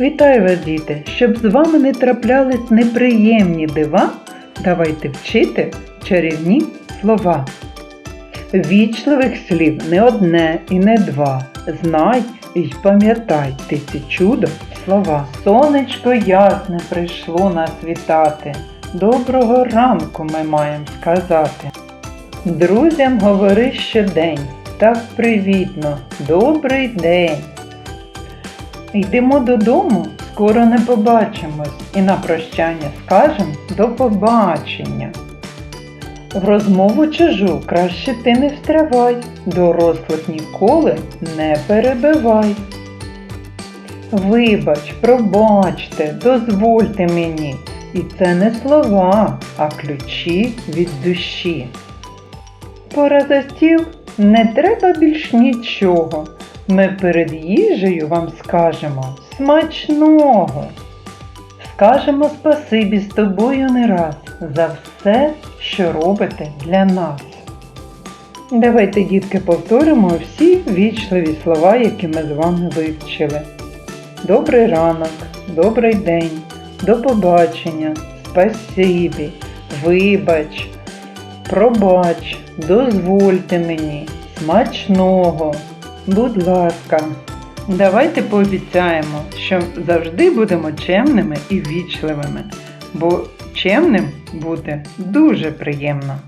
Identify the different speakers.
Speaker 1: Вітаю вас, діти! Щоб з вами не траплялись неприємні дива, давайте вчити чарівні слова. Вічливих слів не одне і не два. Знай і пам'ятай ти ці чудо слова. Сонечко ясне прийшло нас вітати. Доброго ранку ми маємо сказати. Друзям говори щодень, так привітно, добрий день. Йдемо додому, скоро не побачимось і на прощання скажем до побачення. В розмову чужу краще ти не встривай, дорослих ніколи не перебивай. Вибач, пробачте, дозвольте мені, і це не слова, а ключі від душі. Пора за стіл, не треба більш нічого. Ми перед їжею вам скажемо смачного. Скажемо спасибі з тобою не раз за все, що робите для нас. Давайте, дітки, повторимо всі вічливі слова, які ми з вами вивчили. Добрий ранок, добрий день, до побачення, спасибі, вибач, пробач, дозвольте мені, смачного, будь ласка. Давайте пообіцяємо, що завжди будемо чемними і вічливими, бо чемним бути дуже приємно.